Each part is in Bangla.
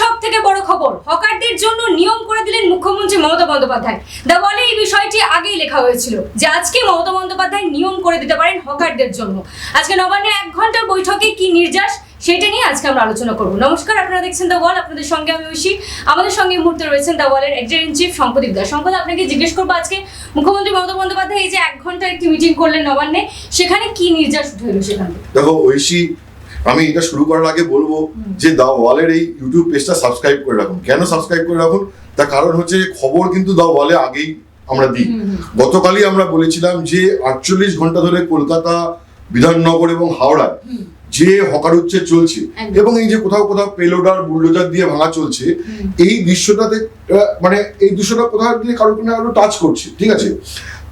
সব থেকে বড় খবর, হকারদের জন্য নিয়ম করে দিলেন মুখ্যমন্ত্রী মমতা বন্দ্যোপাধ্যায়। দা বলে এই বিষয়টি আগেই লেখা হয়েছিল যে আজকে মমতা বন্দ্যোপাধ্যায় নিয়ম করে দিতে পারেন হকারদের জন্য। আজকে নবান্নে এক ঘণ্টার বৈঠকে কি নির্যাস, সেটা নিয়ে আজকে আমরা আলোচনা করব। নমস্কার, আপনারা দেখছেন দ্য ওয়াল আপনাদের সঙ্গে আমি ঐশী। আমাদের সঙ্গে এই মুহূর্তে রয়েছেন দ্য ওয়ালের editor in chief Shankhadeep Das. শঙ্কদ, আপনাকে জিজ্ঞেস করব আজকে মুখ্যমন্ত্রী মমতা বন্দ্যোপাধ্যায় এই যে এক ঘণ্টার একটি মিটিং করলেন নবান্নে, সেখানে কি নির্যাস উঠে সেখান দেখো ঐশী আমি এটা শুরু করার আগে বলব যে দা ওয়ালের এই ইউটিউব পেজটা সাবস্ক্রাইব করে রাখুন। কেন সাবস্ক্রাইব করে রাখুন? তার কারণ হচ্ছে খবর কিন্তু দা ওয়ালে আগেই আমরা দিই। গতকালই আমরা বলেছিলাম যে আটচল্লিশ ঘণ্টা ধরে কলকাতা বিধাননগর এবং হাওড়া হুম। যে হকার উচ্ছেদ চলছে এবং এই যে কোথাও কোথাও পেলোডার বুলডোজার দিয়ে ভাঙা চলছে এই দৃশ্যটাতে মানে এই দৃশ্যটা কোথাও দিয়ে কারও কোনো টাচ করছে ঠিক আছে?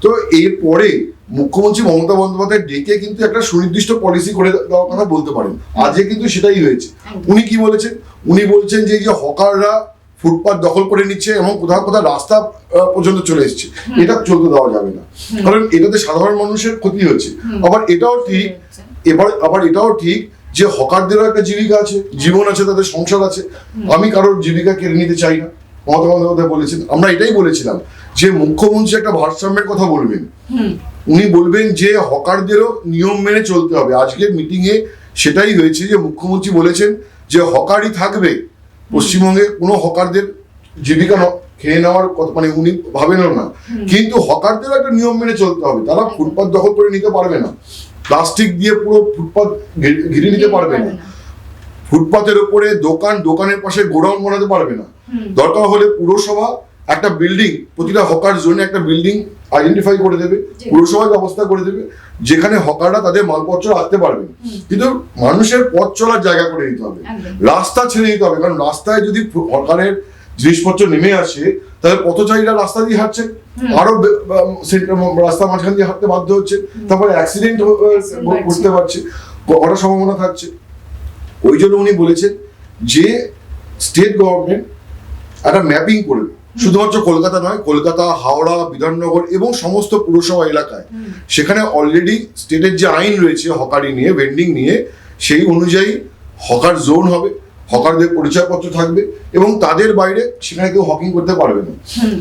তো এরপরে মুখ্যমন্ত্রী মমতা বন্দ্যোপাধ্যায় ডেকে কিন্তু একটা সুনির্দিষ্ট পলিসি করে দেওয়ার কথা বলতে পারেন। আজকে কিন্তু সেটাই হয়েছে। উনি কি বলেছেন? উনি বলছেন যে এই যে হকাররা ফুটপাত দখল করে নিচ্ছে এবং কোথাও কোথাও রাস্তা পর্যন্ত চলে এসছে। এটা চলতে দেওয়া যাবে না। কারণ এটাতে সাধারণ মানুষের ক্ষতি হচ্ছে। আবার এটাও ঠিক এবার আবার এটাও ঠিক যে হকারদেরও একটা জীবিকা আছে জীবন আছে তাদের সংসার আছে। আমি কারোর জীবিকা কেড়ে নিতে চাই না। মমতা বন্দ্যোপাধ্যায় বলেছেন আমরা এটাই বলেছিলাম যে মুখ্যমন্ত্রী একটা ভারসাম্যের কথা বলবেন। উনি বলবেন যে হকারদেরও নিয়ম মেনে চলতে হবে। আজকের মিটিংয়ে সেটাই হয়েছে যে মুখ্যমন্ত্রী বলেছেন যে হকারই থাকবে। পশ্চিমবঙ্গে কোনো হকারদের জীবিকা খেয়ে নেওয়ার কথা মানে উনি ভাবেনও না। কিন্তু হকারদেরও একটা নিয়ম মেনে চলতে হবে। তারা ফুটপাত দখল করে নিতে পারবে না। প্লাস্টিক দিয়ে পুরো ফুটপাত ঘিরে- ঘিরে নিতে পারবে না। ফুটপাতের উপরে দোকান দোকানের পাশে গোডাউন বানাতে পারবে না। দরকার হলে পুরসভা একটা বিল্ডিং প্রতিটা হকার জোনে একটা বিল্ডিং আইডেন্টিফাই করে দেবে জি। পুরসভায় ব্যবস্থা করে দেবে যেখানে হকাররা তাদের মালপত্র রাখতে পারবে। কিন্তু মানুষের পথ চলার জায়গা করে দিতে হবে। রাস্তা ছেড়ে দিতে হবে। কারণ রাস্তায় যদি হকারের জিনিসপত্র নেমে আসে তাহলে পথচারীরা রাস্তা দিয়ে হাঁটছে। আরও রাস্তা মাঝখান দিয়ে হাঁটতে বাধ্য হচ্ছে। তারপরে অ্যাক্সিডেন্ট। করতে পারছে। কটার সম্ভাবনা থাকছে? ওই জন্য উনি বলেছেন যে স্টেট গভর্নমেন্ট একটা ম্যাপিং করবে শুধুমাত্র কলকাতা নয় কলকাতা হাওড়া বিধাননগর এবং সমস্ত পুরসভা এলাকায়। সেখানে অলরেডি স্টেটের যে আইন রয়েছে হকারি নিয়ে ভেন্ডিং নিয়ে সেই অনুযায়ী হকার জোন হবে হকারদের পরিচয়পত্র থাকবে এবং তাদের বাইরে সেখানে কেউ হকিং করতে পারবে না।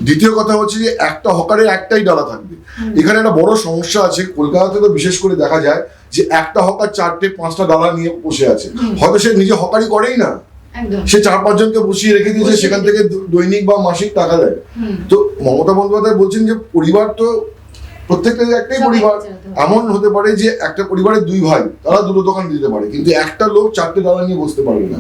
দ্বিতীয় কথা হচ্ছে যে একটা হকারের একটাই ডালা থাকবে। এখানে একটা বড় সমস্যা আছে কলকাতাতে তো বিশেষ করে দেখা যায় যে একটা হকার চারটে পাঁচটা ডালা নিয়ে বসে আছে। হয়তো সে নিজে হকারি করেই না। সে চার পাঁচজনকে বসিয়ে রেখে দিয়েছে সেখান থেকে দৈনিক বা মাসিক টাকা দেয়। তো মমতা বন্দ্যোপাধ্যায় বলছেন যে পরিবার তো প্রত্যেকটা একটাই পরিবার। এমন হতে পারে যে একটা পরিবারের দুই ভাই তারা দুটো দোকান দিতে পারে কিন্তু একটা লোক চারটে দাদা নিয়ে বসতে পারবে না।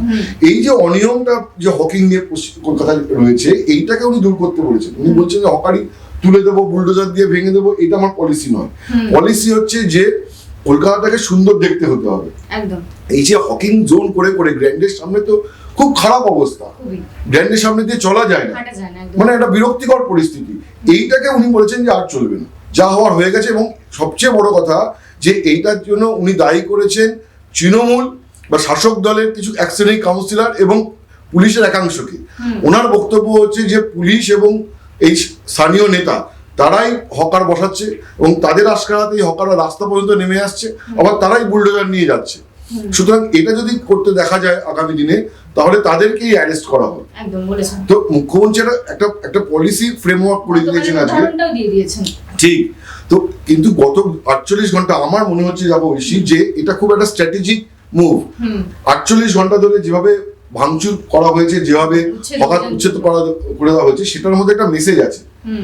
এই যে অনিয়মটা যে হকিং নিয়ে কলকাতায় রয়েছে এইটাকে উনি দূর করতে বলেছেন। উনি বলছেন যে হকারি তুলে দেবো বুলডোজার দিয়ে ভেঙে দেবো এটা আমার পলিসি নয়। পলিসি হচ্ছে যে কলকাতাটাকে সুন্দর দেখতে হতে হবে। একদম। এই যে হকিং জোন করে করে গ্র্যান্ডের সামনে তো খুব খারাপ অবস্থা। খুবই। গ্র্যান্ডের সামনে দিয়ে চলা যায় না। মানে একটা বিরক্তিকর পরিস্থিতি। এইটাকে উনি বলেছেন যে আর চলবে না। যা হওয়ার হয়ে গেছে এবং সবচেয়ে বড় কথা যে এইটার জন্য উনি দায়ী করেছেন তৃণমূল বা শাসক দলের কিছু এক শ্রেণির কাউন্সিলর এবং পুলিশের একাংশকে। ওনার বক্তব্য হচ্ছে যে পুলিশ এবং এই স্থানীয় নেতা তারাই হকার বসাচ্ছে এবং তাদের আশকারাতেই হকাররা রাস্তা পর্যন্ত নেমে আসছে আবার তারাই বুলডোজার নিয়ে যাচ্ছে। সুতরাং এটা যদি করতে দেখা যায় আগামী দিনে তাহলে তাদেরকেই অ্যারেস্ট করা হবে তো মুখ্যমন্ত্রী একটা- একটা পলিসি ফ্রেমওয়ার্ক করে দিয়েছেন আজকে। ঠিক। তো কিন্তু গত আটচল্লিশ ঘণ্টা আমার মনে হচ্ছে যাব ঐশী যে এটা খুব একটা স্ট্র্যাটেজিক মুভ আটচল্লিশ ঘণ্টা ধরে যেভাবে ভাঙচুর করা হয়েছে যেভাবে অভিযান উচ্ছেদ করা করে দেওয়া হয়েছে সেটার মধ্যে একটা মেসেজ আছে।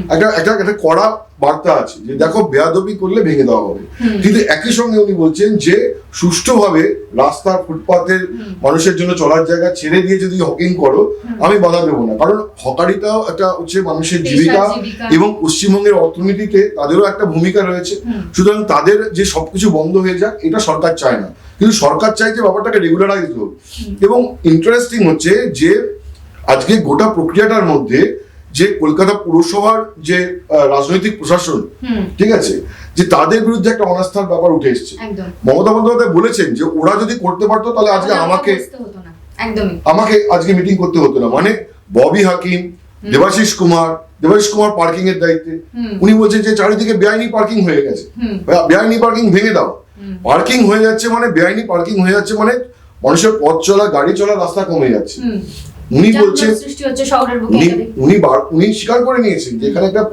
একটা একটা একটা কড়া বার্তা আছে যে দেখো বেয়াদবি করলে ভেঙে দেওয়া হবে। কিন্তু একই সঙ্গে উনি বলছেন যে সুষ্ঠুভাবে রাস্তা ফুটপাতের মানুষের জন্য চলার জায়গা ছেড়ে দিয়ে যদি হকিং করো আমি বাধা দেবো না। কারণ হকারিটাও একটা হচ্ছে মানুষের জীবিকা। এবং পশ্চিমবঙ্গের অর্থনীতিতে তাদেরও একটা ভূমিকা রয়েছে। সুতরাং তাদের যে সবকিছু বন্ধ হয়ে যাক এটা সরকার চায় না। কিন্তু সরকার চায় যে ব্যাপারটাকে রেগুলারাইজ হোক। এবং ইন্টারেস্টিং হচ্ছে যে আজকে গোটা প্রক্রিয়াটার মধ্যে যে কলকাতা পুরসভার যে রাজনৈতিক প্রশাসন ঠিক আছে যে তাদের বিরুদ্ধে একটা অনাস্থার ব্যাপার উঠে এসছে। মমতা বন্দ্যোপাধ্যায় বলেছেন যে ওরা যদি করতে পারতো তাহলে আজকে আমাকে আমাকে আজকে মিটিং করতে হতো না। মানে ববি হাকিম দেবাশিস কুমার দেবাশিস কুমার পার্কিং এর দায়িত্বে। উনি বলছেন যে চারিদিকে বেআইনি পার্কিং হয়ে গেছে। বেআইনি পার্কিং ভেঙে দাও। পার্কিং হয়ে যাচ্ছে মানে বেআইনি পার্কিং হয়ে যাচ্ছে মানে মানুষের পথ চলা গাড়ি চলা রাস্তা কমে যাচ্ছে। উনি বলছেন সৃষ্টি হচ্ছে শহরের বুকে উনি উনি স্বীকার করে নিয়েছেন যে এখানে একটা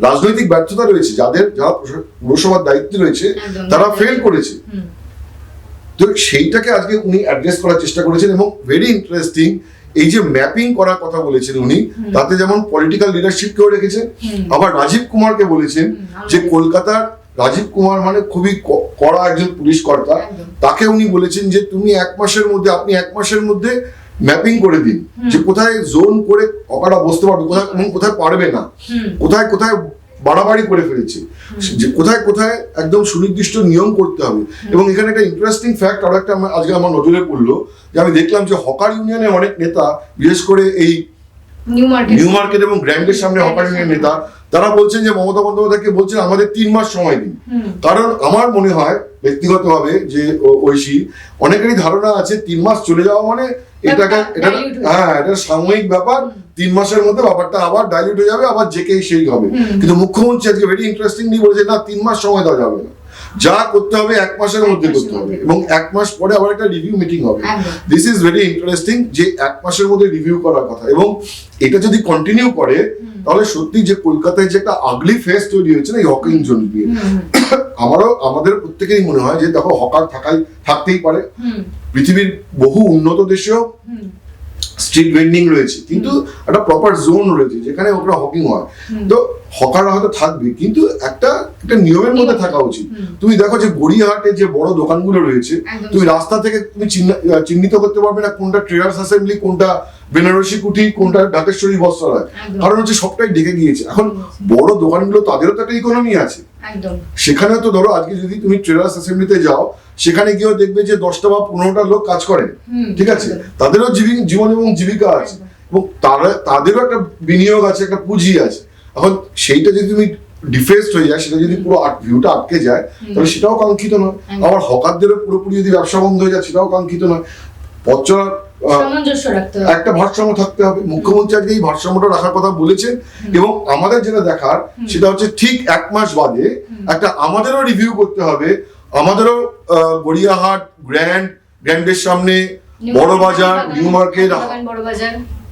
রাজনৈতিক ব্যর্থতা রয়েছে যাদের যারা পুরসভার দায়িত্বে রয়েছে তারা ফেল করেছে। তো সেইটাকে আজকে উনি অ্যাড্রেস করার চেষ্টা করেছেন এবং ভেরি ইন্টারেস্টিং এই যে ম্যাপিং করার কথা বলেছেন উনি তাতে যেমন পলিটিক্যাল লিডারশিপকেও রেখেছেন হুম। আবার রাজীব কুমারকে বলেছেন যে কলকাতার রাজীব কুমার মানে খুবই কড়া একজন পুলিশ কর্তা। তাকে উনি বলেছেন যে তুমি এক মাসের মধ্যে আপনি এক মাসের মধ্যে ম্যাপিং করে দিন যে কোথায় জোন করে অকাটা বসতে পারবে কোথায় কোথায় পারবে না। কোথায় কোথায় বাড়াবাড়ি করে ফেলেছে। যে কোথায় কোথায় একদম সুনির্দিষ্ট নিয়ম করতে হবে। এবং এখানে একটা ইন্টারেস্টিং ফ্যাক্ট আরও একটা আজকে আমার নজরে পড়ল যে আমি দেখলাম যে হকার ইউনিয়নের অনেক নেতা বিশেষ করে এই নিউ মার্কেট এবং গ্র্যান্ডের সামনে হকার নেতা তারা বলছেন যে মমতা বন্দ্যোপাধ্যায়কে বলছেন আমাদের তিন মাস সময় দিন। কারণ আমার মনে হয় ব্যক্তিগতভাবে যে ঐশী অনেকেরই ধারণা আছে তিন মাস চলে যাওয়া মানে এটাকে এটা হ্যাঁ এটা সাময়িক ব্যাপার। তিন মাসের মধ্যে ব্যাপারটা আবার ডাইলিউট হয়ে যাবে আবার যে কেই সেই হবে। কিন্তু মুখ্যমন্ত্রী আজকে ভেরি ইন্টারেস্টিংলি বলেছে না তিন মাস সময় দেওয়া যাবে না। যা করতে হবে এক মাসের মধ্যে করতে হবে। এবং এক মাস পরে আবার একটা রিভিউ মিটিং হবে। দিস ইজ ভেরি ইন্টারেস্টিং যে এক মাসের মধ্যে রিভিউ করার কথা। এবং এটা যদি কন্টিনিউ করে তাহলে সত্যি যে কলকাতায় যে একটা আগলি ফেস তৈরি হয়েছে না এই হকিং জোন দিয়ে আমারও আমাদের প্রত্যেকেরই মনে হয় যে দেখো হকার থাকাই থাকতেই পারে। পৃথিবীর বহু উন্নত দেশেও স্ট্রিট ভেন্ডিং রয়েছে কিন্তু একটা প্রপার জোন রয়েছে যেখানে ওটা হকিং হয়। তো হকাররা হয়তো থাকবে কিন্তু একটা একটা নিয়মের মধ্যে থাকা উচিত। তুমি দেখো যে গড়িয়াহাটে যে বড় দোকানগুলো রয়েছে তুমি রাস্তা থেকে তুমি চিহ্ন- চিহ্নিত করতে পারবে না কোনটা ট্রেডার্স অ্যাসেম্বলি কোনটা বেনারসি কুঠি কোনটা ঢাকেশ্বরী বস্ত্রালয়। কারণ হচ্ছে সবটাই ডেকে গিয়েছে। এখন বড় দোকানগুলো তাদেরও তো একটা ইকোনমি আছে। সেখানে তো ধরো আজকে যদি তুমি ট্রেডার্স অ্যাসেম্বলিতে যাও সেখানে গিয়েও দেখবে যে দশটা বা পনেরোটা লোক কাজ করে। ঠিক আছে? তাদেরও জীবন এবং জীবিকা আছে। এবং তারা তাদেরও একটা বিনিয়োগ আছে একটা পুঁজি আছে। এখন সেইটা যদি তুমি ডিফেস্ট হয়ে যায় সেটা যদি পুরো ভিউটা আটকে যায় তাহলে সেটাও কাঙ্ক্ষিত নয়। আবার হকারদেরও পুরোপুরি যদি ব্যবসা বন্ধ হয়ে যায় সেটাও কাঙ্ক্ষিত নয়। পথ সামঞ্জস্য রাখতে হবে। একটা ভারসাম্য থাকতে হবে। মুখ্যমন্ত্রী আজকে এই ভারসাম্যটা রাখার কথা বলেছেন এবং আমাদের যেটা দেখার সেটা হচ্ছে ঠিক এক মাস বাদে একটা আমাদেরও রিভিউ করতে হবে। আমাদেরও গড়িয়াহাট গ্র্যান্ড গ্র্যান্ডের সামনে বড় বাজার New Market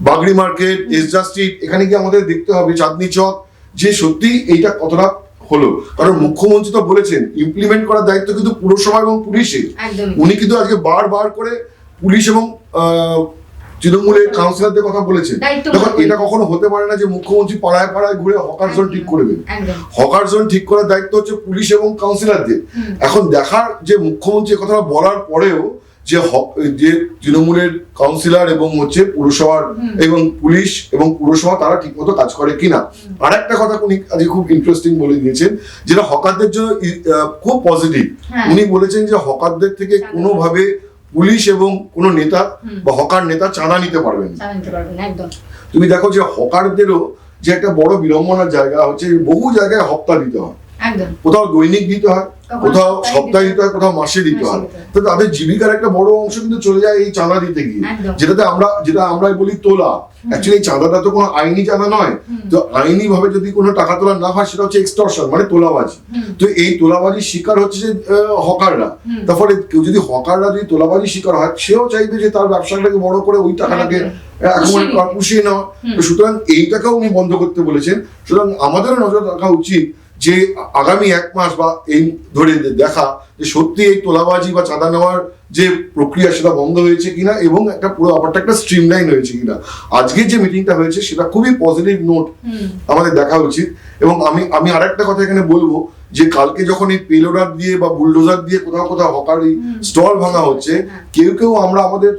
Bagri Market Ezra Street এখানে গিয়ে আমাদের দেখতে হবে চাঁদনি চক যে সত্যি এইটা কতটা হলো। কারণ মুখ্যমন্ত্রী তো বলেছেন ইমপ্লিমেন্ট করার দায়িত্ব কিন্তু পুরসভা এবং পুলিশের। উনি কিন্তু আজকে বারবার করে পুলিশ এবং তৃণমূলের কাউন্সিলরদের কথা বলেছেন বহন এটা কখনো হতে পারে না যে মুখ্যমন্ত্রী পাড়ায় পাড়ায় ঘুরে হকার জোন ঠিক করবেন একদম হকার জোন ঠিক করার দায়িত্ব হচ্ছে পুলিশ এবং কাউন্সিলরদের। এখন দেখার যে মুখ্যমন্ত্রী কথা বলার পরেও যে যে তৃণমূলের কাউন্সিলর এবং হচ্ছে পুরসভার এবং পুলিশ এবং পুরসভা তারা ঠিকমতো কাজ করে কিনা। আর একটা কথা উনি আজকে খুব ইন্টারেস্টিং বলে দিয়েছেন যেটা হকারদের জন্য খুব পজিটিভ হ্যাঁ। উনি বলেছেন যে হকারদের থেকে কোনোভাবে পুলিশ এবং কোনো নেতা বা হকার নেতা চাঁদা নিতে পারবেন তুমি দেখো যে হকারদেরও যে একটা বড় বিড়ম্বনার জায়গা হচ্ছে বহু জায়গায় হপ্তা দিতে হয়। কোথাও দৈনিক দিতে হয় কোথাও সপ্তাহে দিতে হয় কোথাও মাসে দিতে হয়। তো তাদের জীবিকার একটা বড় অংশ কিন্তু চলে যায় এই চাঁদা দিতে গিয়ে। যেটাতে আমরা যেটা আমরা বলি তোলা। অ্যাকচুয়ালি চাঁদাটা তো কোনো আইনি চাঁদা নয়। তো আইনি ভাবে যদি কোনো টাকা তোলা না হয় সেটা হচ্ছে এক্সটর্শন মানে তোলাবাজি। তো এই তোলাবাজির শিকার হচ্ছে যে হকাররা। তারপরে কেউ যদি হকাররা যদি তোলাবাজির শিকার হয় সেও চাইবে যে তার ব্যবসাটাকে বড় করে ওই টাকাটাকে এখন পুষিয়ে নেওয়া। সুতরাং এইটাকেও উনি বন্ধ করতে বলেছেন। সুতরাং আমাদেরও নজর রাখা উচিত যে আগামী এক মাস বা এই ধরে দেখা যে সত্যি এই তোলাবাজি বা চাঁদা নেওয়ার যে প্রক্রিয়া সেটা বন্ধ হয়েছে কিনা এবং একটা পুরো ব্যাপারটা একটা স্ট্রিমলাইন হয়েছে কিনা। আজকে যে মিটিংটা হয়েছে সেটা খুবই পজিটিভ নোট আমাদের দেখা উচিত। এবং আমি আমি আরেকটা কথা এখানে বলব যে কালকে যখন এই পেলোডার দিয়ে বা বুলডোজার দিয়ে কোথাও কোথাও হকার স্টল ভাঙা হচ্ছে কেউ কেউ আমরা আমাদের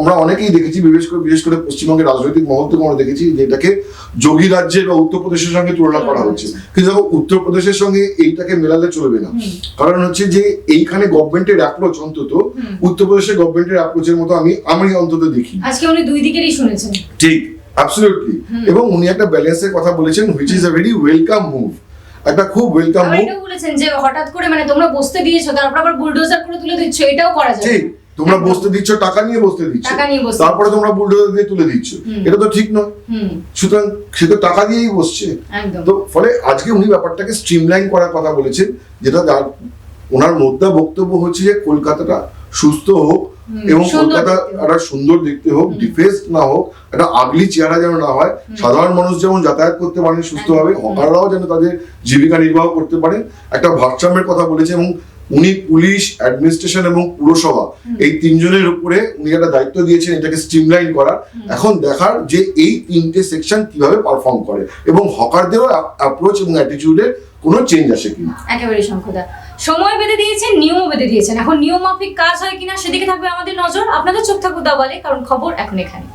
আমরা অনেকেই দেখেছি বিশেষ করে বিশেষ করে পশ্চিমবঙ্গের রাজনৈতিক মহল থেকে আমরা দেখেছি যে এটাকে যোগী রাজ্যের বা উত্তরপ্রদেশের সঙ্গে তুলনা করা হচ্ছে। কিন্তু দেখো উত্তরপ্রদেশের সঙ্গে এইটাকে মেলালে চলবে না। কারণ হচ্ছে যে এইখানে গভর্নমেন্টের অ্যাপ্রোচ অন্তত উত্তরপ্রদেশের গভর্নমেন্টের অ্যাপ্রোচের মতো আমি আমি অন্তত দেখি আজকে উনি দুই দিকেরই শুনেছেন। ঠিক অ্যাবসলিউটলি এবং উনি একটা ব্যালেন্সের কথা বলেছেন which is a very welcome move একটা খুব ওয়েলকাম মুভ এটাও বলেছেন যে হঠাৎ করে মানে তোমরা বসতে দিয়েছ তারপর আবার বুলডোজার করে তুলে দিচ্ছ এটাও করা যায় ঠিক তোমরা বসতে দিচ্ছ টাকা নিয়ে বসতে দিচ্ছ। টাকা নিয়ে বসতে তারপরে তোমরা বুলডোজার দিয়ে তুলে দিচ্ছ। এটা তো ঠিক নয়। সুতরাং সে তো টাকা দিয়েই বসছে। একদম। তো ফলে আজকে উনি ব্যাপারটাকে স্ট্রিমলাইন করার কথা বলেছেন যেটা তার ওনার মধ্যে বক্তব্য হচ্ছে যে কলকাতাটা সুস্থ হোক এবং কলকাতা একটা সুন্দর দেখতে হোক ডিফেন্স না হোক একটা আগলি চেহারা যেন না হয় সাধারণ মানুষ যেমন যাতায়াত করতে পারেন সুস্থভাবে হকাররাও যেন তাদের জীবিকা নির্বাহ করতে পারেন। একটা ভারসাম্যের কথা বলেছে এবং উনি পুলিশ অ্যাডমিনিস্ট্রেশন এবং পুরসভা এই তিনজনের উপরে উনি একটা দায়িত্ব দিয়েছেন এটাকে স্ট্রিমলাইন করার এখন দেখার যে এই তিনটে সেকশন কীভাবে পারফর্ম করে এবং হকারদেরও অ্যাপ্রোচ এবং অ্যাটিটিউডে কোনো চেঞ্জ আসে কিনা। একেবারে শঙ্খদা সময় বেঁধে দিয়েছেন, নিয়মও বেঁধে দিয়েছেন। এখন নিয়ম মাফিক কাজ হয় কিনা সেদিকে থাকবে আমাদের নজর। আপনাদের চোখ থাকুক দাওয়ালে, কারণ খবর এখন এখানে।